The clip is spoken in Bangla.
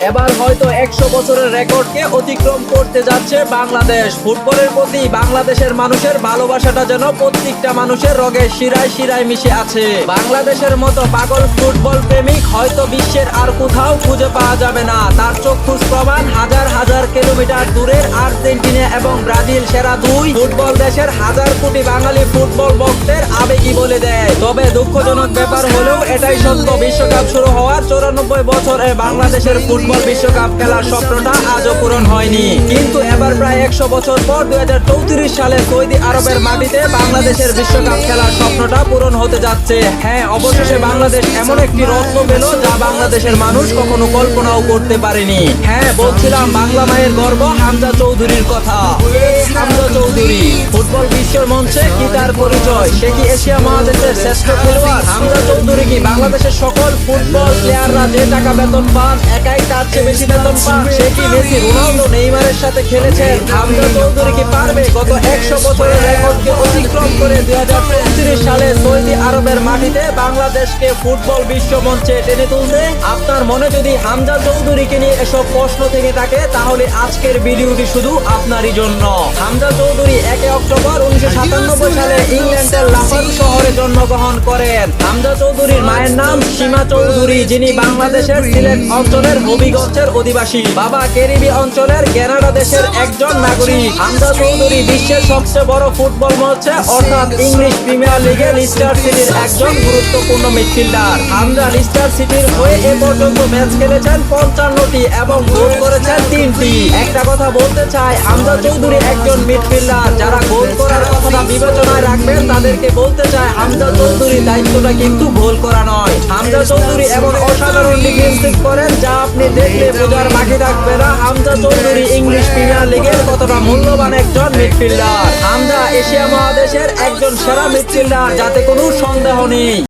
এবার হয়তো একশো বছরের রেকর্ডকে অতিক্রম করতে যাচ্ছে বাংলাদেশ। ফুটবলের প্রতি বাংলাদেশের মানুষের ভালোবাসাটা যেন প্রত্যেকটা মানুষের রগে শিরায় শিরায় মিশে আছে। বাংলাদেশের মতো পাগল ফুটবল হয়তো বিশ্বের আর কোথাও খুঁজে পাওয়া যাবে না। তার চক্ষুষ প্রমাণ হাজার হাজার কিলোমিটার দূরের আর্জেন্টিনা এবং ব্রাজিল সেরা দুই ফুটবল দেশের হাজার কোটি বাঙালি ফুটবল ভক্তের আবেগী বলে দেয়। তবে দুঃখজনক ব্যাপার হলেও এটাই সত্য, বিশ্বকাপ শুরু হওয়ার চৌরানব্বই বছরে বাংলাদেশের ফুটবল বিশ্বকাপ খেলার স্বপ্নটা আজও পূরণ হয়নি। কিন্তু এবার প্রায় একশো বছর পর দু হাজার চৌত্রিশ সালে সৌদি আরবের মাটিতে বাংলাদেশের বিশ্বকাপ খেলার স্বপ্নটা পূরণ হতে যাচ্ছে। হ্যাঁ অবশেষে বাংলাদেশ এমন একটি রত্ন পেল যা বাংলাদেশের মানুষ কখনো কল্পনাও করতে পারেনি। হ্যাঁ বলছিলাম বাংলা মায়ের গর্ব হামজা চৌধুরীর কথা। হামজা চৌধুরী, ফুটবল বিশ্বের মঞ্চে কি তার পরিচয়? সে কি এশিয়া মহাদেশের শ্রেষ্ঠ খেলোয়াড়? হামজা চৌধুরী কি বাংলাদেশের সকল ফুটবল প্লেয়াররা যে টাকা বেতন পান, একাই তার চেয়ে বেশি বেতন পান? সে কি মেসি, রোনালদো, নেইমারের সাথে খেলেছেন? হামজা চৌধুরী কি পারবে? গত একশো বছরের রেকর্ডকে অতিক্রম করে দুই সালে মাটিতে বাংলাদেশকে ফুটবল বিশ্ব মঞ্চে টেনে তুলতে আপনার মনে যদি হামজা চৌধুরীকে নিয়ে এসব প্রশ্ন থেকে থাকে, তাহলে আজকের ভিডিওটি শুধু আপনারই জন্য। হামজা চৌধুরী একে অক্টোবর উনিশশো সাতানব্বই সালে ইংল্যান্ডের লাফার শহরে জন্মগ্রহণ করেন। হামজা চৌধুরীর মায়ের নাম সীমা চৌধুরী, যিনি বাংলাদেশের সিলেট অঞ্চলের হবিগঞ্জের অধিবাসী। বাবা কেরিবি অঞ্চলের কানাডা দেশের একজন নাগরিক। হামজা চৌধুরী বিশ্বের সবচেয়ে বড় ফুটবল মঞ্চে, অর্থাৎ ইংলিশ প্রিমিয়ার লিগে লিস্টার সিটির একজন গুরুত্বপূর্ণ মিডফিল্ডার। হামজা লিস্টার সিটির হয়ে এ পর্যন্ত ম্যাচ খেলেছেন পঞ্চান্নটি এবং গোল করেছেন তিনটি। একটা কথা বলতে চাই হামজা চৌধুরী একজন মিডফিল্ডার, যারা বিবেচনায় রাখবেন। তাদেরকে বলতে চায়, হামজা চৌধুরী দায়িত্বটা কিন্তু ভুল করা নয়। হামজা চৌধুরী এমন অসাধারণ লিগে করেন, যা আপনি দেখলে বোঝার বাকি থাকবে না। হামজা চৌধুরী ইংলিশ প্রিমিয়ার লিগের কতটা মূল্যবান একজন মিডফিল্ডার হামজা এশিয়া মহাদেশের একজন সেরা মিডফিল্ডার যাতে কোনো সন্দেহ নেই।